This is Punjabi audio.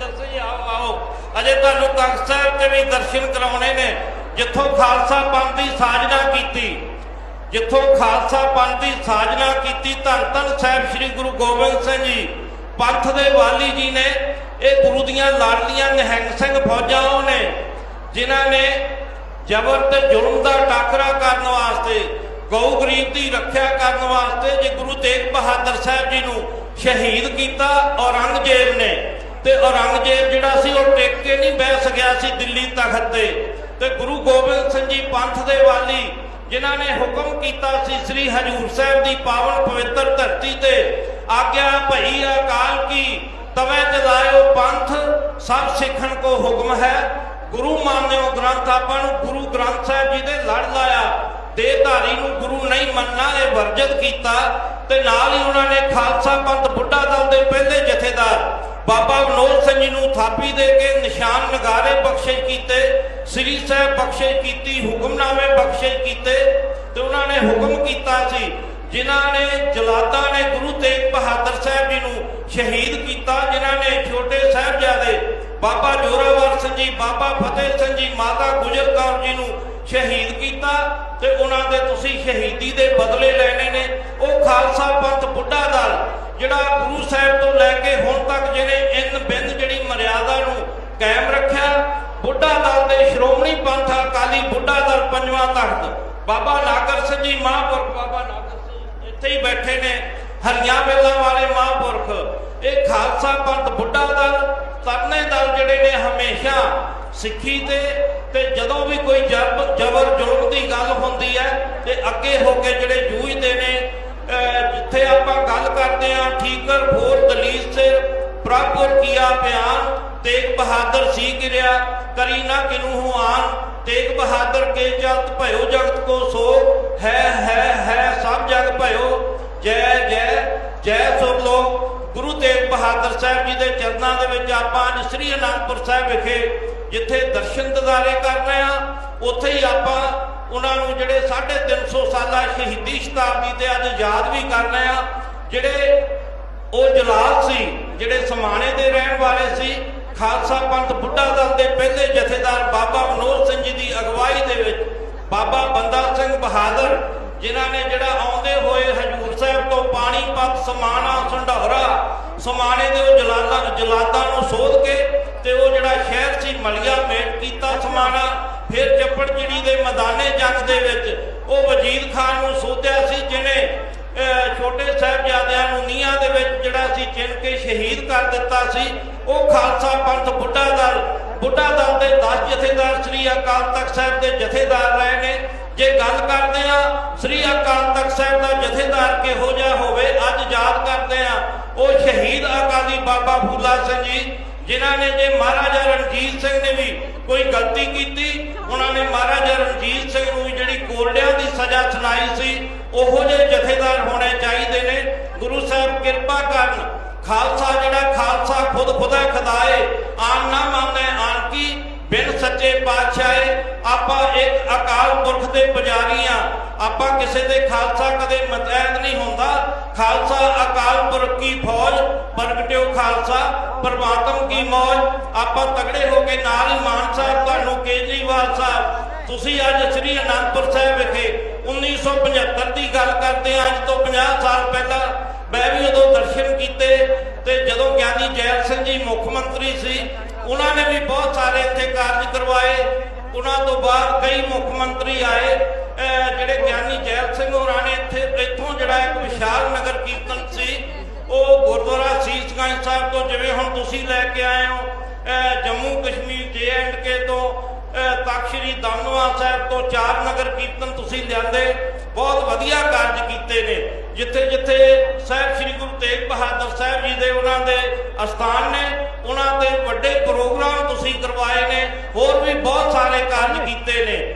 ਜਸਵਿੰਦਰ ਸਿੰਘ ਆਓ ਆਓ। ਅਜੇ ਤੁਹਾਨੂੰ ਤਖਤ ਸਾਹਿਬ ਤੇ ਵੀ ਦਰਸ਼ਨ ਕਰਾਉਣੇ ਨੇ। ਜਿੱਥੋਂ ਖਾਲਸਾ ਪੰਥ ਦੀ ਸਾਜਨਾ ਕੀਤੀ, ਜਿੱਥੋਂ ਖਾਲਸਾ ਪੰਥ ਦੀ ਸਾਜਨਾ ਕੀਤੀ, ਧੰਨ ਧੰਨ ਸਾਹਿਬ ਸ੍ਰੀ ਗੁਰੂ ਗੋਬਿੰਦ ਸਿੰਘ ਜੀ, ਪੰਥ ਦੇ ਵਾਲੀ ਜੀ ਨੇ, ਇਹ ਗੁਰੂ ਦੀਆਂ ਲਾਡਲੀਆਂ ਨਿਹੰਗ ਸਿੰਘ ਫੌਜਾਂ ਉਹ ਨੇ, ਜਿਨ੍ਹਾਂ ਨੇ ਜ਼ਬਰ ਤੇ ਜ਼ੁਲਮ ਦਾ ਟਾਕਰਾ ਕਰਨ ਵਾਸਤੇ, ਗਊ ਗਰੀਬ ਦੀ ਰੱਖਿਆ ਕਰਨ ਵਾਸਤੇ ਜੇ ਗੁਰੂ ਤੇਗ ਬਹਾਦਰ ਸਾਹਿਬ ਜੀ ਨੂੰ ਸ਼ਹੀਦ ਕੀਤਾ ਔਰੰਗਜ਼ੇਬ ਨੇ। ਤੇ ਔਰੰਗਜ਼ੇਬ ਜਿਹੜਾ ਸੀ ਉਹ ਟਿਕ ਕੇ ਨਹੀਂ ਬਹਿ ਸਕਿਆ ਸੀ ਦਿੱਲੀ ਤਖਤ ਤੇ। ਤੇ ਗੁਰੂ ਗੋਬਿੰਦ ਸਿੰਘ ਜੀ ਪੰਥ ਦੇ ਵਾਲੀ, ਜਿਨ੍ਹਾਂ ਨੇ ਹੁਕਮ ਕੀਤਾ ਸੀ ਸ੍ਰੀ ਹਜੂਰ ਸਾਹਿਬ ਦੀ ਪਾਵਨ ਪਵਿੱਤਰ ਧਰਤੀ ਤੇ, ਆਗਿਆ ਭਈ ਅਕਾਲ ਕੀ, ਤਵੇ ਚਲਾਇਓ ਪੰਥ, ਸਭ ਸਿੱਖਣ ਕੋ ਹੁਕਮ ਹੈ। ਗੁਰੂ ਮੰਨਿਓ ਗ੍ਰੰਥ, ਆਪਾਂ ਨੂੰ ਗੁਰੂ ਗ੍ਰੰਥ ਸਾਹਿਬ ਜੀ ਦੇ ਲੜ ਲਾਇਆ। ਦੇਹਧਾਰੀ ਨੂੰ ਗੁਰੂ ਨਹੀਂ ਮੰਨਣਾ, ਇਹ ਵਰਜਿਤ ਕੀਤਾ। ਤੇ ਨਾਲ ਹੀ ਉਹਨਾਂ ਨੇ ਖਾਲਸਾ ਪੰਥ ਬੁੱਢਾ ਦਲ ਦੇ ਪਹਿਲੇ ਜਥੇਦਾਰ ਬਾਬਾ ਵਿਨੋਦ ਸਿੰਘ ਜੀ ਨੂੰ ਥਾਪੀ ਦੇ ਕੇ ਨਿਸ਼ਾਨ ਨਗਾਰੇ ਬਖਸ਼ਿਸ਼ ਕੀਤੇ, ਸ੍ਰੀ ਸਾਹਿਬ ਬਖਸ਼ਿਸ਼ ਕੀਤੀ, ਹੁਕਮਨਾਮੇ ਬਖਸ਼ਿਸ਼ ਕੀਤੇ ਤੇ ਉਹਨਾਂ ਨੇ ਹੁਕਮ ਕੀਤਾ ਸੀ, ਜਿਨ੍ਹਾਂ ਨੇ ਜਲਾਦਾਂ ਨੇ ਗੁਰੂ ਤੇਗ ਬਹਾਦਰ ਸਾਹਿਬ ਜੀ ਨੂੰ ਸ਼ਹੀਦ ਕੀਤਾ, ਜਿਨ੍ਹਾਂ ਨੇ ਛੋਟੇ ਸਾਹਿਬਜ਼ਾਦੇ ਬਾਬਾ ਜੋਰਾਵਰ ਸਿੰਘ ਜੀ, ਬਾਬਾ ਫਤਿਹ ਸਿੰਘ ਜੀ, ਮਾਤਾ ਗੁਜਰ ਕੌਰ ਜੀ ਨੂੰ ਸ਼ਹੀਦ ਕੀਤਾ ਤੇ ਉਹਨਾਂ ਦੇ ਤੁਸੀਂ ਸ਼ਹੀਦੀ ਦੇ ਬਦਲੇ ਲੈਣੇ ਨੇ। ਕਾਇਮ ਰੱਖਿਆ। ਬੁੱਢਾ ਦਲ ਦੇ ਸ਼੍ਰੋਮਣੀ ਪੰਥ ਅਕਾਲੀ ਬੁੱਢਾ ਦਲ ਪੰਜਵਾਂ ਤਖਤ ਬਾਬਾ ਨਾਗਰ ਸਿੰਘ ਜੀ ਮਹਾਂਪੁਰਖ, ਬਾਬਾ ਨਾਗਰ ਸਿੰਘ ਇੱਥੇ ਹੀ ਬੈਠੇ ਨੇ। ਹਰੀਆਂ ਵੇਲਾਂ ਵਾਲੇ ਮਹਾਂਪੁਰਖ। ਇਹ ਖਾਲਸਾ ਪੰਥ ਬੁੱਢਾ ਦਲ ਤਰਨੇ ਦਲ ਜਿਹੜੇ ਨੇ ਹਮੇਸ਼ਾ ਸਿੱਖੀ ਤੇ ਤੇ ਜਦੋਂ ਵੀ ਕੋਈ ਜਬ, ਜ਼ਬਰ ਜ਼ੁਲਮ ਦੀ ਗੱਲ ਹੁੰਦੀ ਹੈ, ਤੇ ਅੱਗੇ ਹੋ ਕੇ ਜਿਹੜੇ ਜੂਝਦੇ ਨੇ ਜਿੱਥੇ ਆਪਾਂ ਗੱਲ ਕਰਦੇ ਆ ਠੀਕਰ ਫੋਰ ਦਲੀਲ ਸੇ ਪ੍ਰਭੁਰ ਤੇਗ ਬਹਾਦਰ ਸੀ ਗਿਰਿਆ, ਕਰੀ ਨਾ ਕਿਨੂ ਹੁਆਨ ਤੇਗ ਬਹਾਦਰ ਕੇ ਜਗਤ ਭਇਓ, ਜਗਤ ਕੋ ਸੋ। ਹੈ ਹੈ ਹੈ, ਸਭ ਜਗ ਭਇਓ। ਜੈ ਜੈ ਜੈ ਸੁਰ ਲੋ। ਗੁਰੂ ਤੇਗ ਬਹਾਦਰ ਸਾਹਿਬ ਜੀ ਦੇ ਚਰਨਾਂ ਦੇ ਵਿੱਚ ਆਪਾਂ ਅੱਜ ਸ੍ਰੀ ਅਨੰਦਪੁਰ ਸਾਹਿਬ ਵਿਖੇ ਜਿੱਥੇ ਦਰਸ਼ਨ ਦਿਦਾਰੇ ਕਰ ਰਹੇ ਆ ਉੱਥੇ ਹੀ ਆਪਾਂ ਉਹਨਾਂ ਨੂੰ ਜਿਹੜੇ 350 ਸਾਲਾ ਸ਼ਹੀਦੀ ਸ਼ਤਾਬਦੀ ਤੇ ਅੱਜ ਯਾਦ ਵੀ ਕਰ ਰਹੇ ਆ ਜਿਹੜੇ ਉਹ ਜਲਾਲ ਸੀ, ਜਿਹੜੇ ਸਮਾਣੇ ਦੇ ਰਹਿਣ ਵਾਲੇ ਸੀ ਖਾਲਸਾ ਪੰਥ ਬੁੱਢਾ ਦਲ ਦੇ ਪਹਿਲੇ ਜਥੇਦਾਰ ਬਾਬਾ ਮਨੋਜ ਸਿੰਘ ਜੀ ਦੀ ਅਗਵਾਈ ਦੇ ਵਿੱਚ ਬਾਬਾ ਬੰਦਾ ਸਿੰਘ ਬਹਾਦਰ, ਜਿਨ੍ਹਾਂ ਨੇ ਜਿਹੜਾ ਆਉਂਦੇ ਹੋਏ ਹਜੂਰ ਸਾਹਿਬ ਤੋਂ ਪਾਣੀਪਤ ਸਮਾਣਾ ਸੰਢੌਰਾ ਸਮਾਣੇ ਦੇ ਉਹ ਜਲਾਲਾਂ, ਜਲਾਦਾਂ ਨੂੰ ਸੋਧ ਕੇ ਤੇ ਉਹ ਜਿਹੜਾ ਸ਼ਹਿਰ ਸੀ ਮਲਿਆ, ਮੇਟ ਕੀਤਾ ਸਮਾਣਾ ਫਿਰ ਚੱਪੜ ਚਿੜੀ ਦੇ ਮੈਦਾਨੇ ਜੰਗ ਦੇ ਵਿੱਚ ਉਹ ਵਜੀਦ ਖਾਨ ਨੂੰ ਸੋਧਿਆ ਸੀ, ਜਿਨੇ ਛੋਟੇ ਸਾਹਿਬਜ਼ਾਦਿਆਂ ਨੂੰ ਨੀਹਾਂ ਦੇ ਵਿੱਚ ਜਿਹੜਾ ਸੀ ਚਿਣ ਕੇ ਸ਼ਹੀਦ ਕਰ ਦਿੱਤਾ ਸੀ, ਉਹ ਖਾਲਸਾ ਪੰਥ ਬੁੱਢਾ ਦਲ ਬੁੱਢਾ ਦਲ ਦੇ 10 ਜਥੇਦਾਰ ਸ੍ਰੀ ਅਕਾਲ ਤਖਤ ਸਾਹਿਬ ਦੇ ਜਥੇਦਾਰ ਰਹੇ ਨੇ। ਜੇ ਗੱਲ ਕਰਦੇ ਆ ਸ੍ਰੀ ਅਕਾਲ ਤਖਤ ਸਾਹਿਬ ਦਾ ਜਥੇਦਾਰ ਕਿਹੋ ਜਿਹਾ ਹੋਵੇ, ਅੱਜ ਯਾਦ ਕਰਦੇ ਆ ਉਹ ਸ਼ਹੀਦ ਅਕਾਲੀ ਬਾਬਾ ਫੂਲਾ ਸਿੰਘ ਜੀ, ਜਿਨ੍ਹਾਂ ਨੇ ਜੇ ਮਹਾਰਾਜਾ ਰਣਜੀਤ ਸਿੰਘ ਨੇ ਕੋਈ ਗਲਤੀ ਕੀਤੀ? ਉਹਨਾਂ ਨੇ ਮਹਾਰਾਜਾ ਰਣਜੀਤ ਸਿੰਘ ਨੂੰ ਜਿਹੜੀ ਕੋਲਡਿਆਂ ਦੀ ਸਜ਼ਾ ਸੁਣਾਈ ਸੀ, ਉਹੋ ਜਿਹੇ ਜਥੇਦਾਰ ਹੋਣੇ ਚਾਹੀਦੇ ਨੇ। ਗੁਰੂ ਸਾਹਿਬ ਕਿਰਪਾ ਕਰਨ, ਖਾਲਸਾ ਜਿਹੜਾ ਖਾਲਸਾ ਖੁਦ ਖੁਦਾ ਖੁਦਾਏ ਆਨ ਨਾ ਮੰਨੇ ਆਨ ਕੀ ਬਿਨ ਸੱਚੇ ਪਾਤਸ਼ਾਹੇ, ਆਪਾਂ ਇੱਕ ਅਕਾਲ ਪੁਰਖ ਦੇ ਪੁਜਾਰੀ ਆ। ਆਪਾਂ ਕਿਸੇ ਦੇ ਖਾਲਸਾ ਕਦੇ ਮਤੈਦ ਨਹੀਂ ਹੁੰਦਾ। ਖਾਲਸਾ ਅਕਾਲ ਪੁਰਖ ਕੀ ਫੌਜ? ਪ੍ਰਗਟਿਓ ਖਾਲਸਾ। ਪਰਮਾਤਮ ਕੀ ਮੌਜ, ਆਪਾਂ ਤਗੜੇ ਹੋ ਕੇ ਨਾਲ ਹੀ ਮਾਨ ਸਾਹਿਬ ਤੁਹਾਨੂੰ ਕੇਜਰੀਵਾਲ ਸਾਹਿਬ, ਤੁਸੀਂ ਅੱਜ ਸ੍ਰੀ ਅਨੰਦਪੁਰ ਸਾਹਿਬ ਵਿਖੇ 1975 ਦੀ ਗੱਲ ਕਰਦੇ ਆ ਅੱਜ ਤੋਂ 50 ਸਾਲ ਪਹਿਲਾਂ ਮੈਂ ਵੀ ਉਦੋਂ ਦਰਸ਼ਨ ਕੀਤੇ ਤੇ ਜਦੋਂ ਗਿਆਨੀ ਜੈਲ ਸਿੰਘ ਜੀ ਮੁੱਖ ਮੰਤਰੀ ਸੀ, ਉਹਨਾਂ ਨੇ ਵੀ ਬਹੁਤ ਸਾਰੇ ਇੱਥੇ ਕਾਰਜ ਕਰਵਾਏ। ਉਹਨਾਂ ਤੋਂ ਬਾਅਦ ਕਈ ਮੁੱਖ ਮੰਤਰੀ ਆਏ ਜਿਹੜੇ ਗਿਆਨੀ ਜੈਲ ਸਿੰਘ ਹੋਰਾਂ ਨੇ ਇੱਥੇ, ਇੱਥੋਂ ਜਿਹੜਾ ਇੱਕ ਵਿਸ਼ਾਲ ਨਗਰ ਕੀਰਤਨ ਸੀਸਗੰਜ ਸਾਹਿਬ ਤੋਂ, ਜਿਵੇਂ ਹੁਣ ਤੁਸੀਂ ਲੈ ਕੇ ਆਏ ਹੋ ਜੰਮੂ ਕਸ਼ਮੀਰ ਜੇ ਐਂਡ ਕੇ ਤੋਂ ਤਖ਼ਤ ਸ੍ਰੀ ਦਮਦਮਾ ਸਾਹਿਬ ਤੋਂ ਚਾਰ ਨਗਰ ਕੀਰਤਨ ਤੁਸੀਂ ਲਿਆਂਦੇ, ਬਹੁਤ ਵਧੀਆ ਕਾਰਜ ਕੀਤੇ ਨੇ। ਜਿੱਥੇ ਜਿੱਥੇ ਸਾਹਿਬ ਸ੍ਰੀ ਗੁਰੂ ਤੇਗ ਬਹਾਦਰ ਸਾਹਿਬ ਜੀ ਦੇ ਉਹਨਾਂ ਦੇ ਅਸਥਾਨ ਨੇ, ਉਹਨਾਂ ਦੇ ਵੱਡੇ ਪ੍ਰੋਗਰਾਮ ਤੁਸੀਂ ਕਰਵਾਏ ਨੇ, ਹੋਰ ਵੀ ਬਹੁਤ ਸਾਰੇ ਕਾਰਜ ਕੀਤੇ ਨੇ।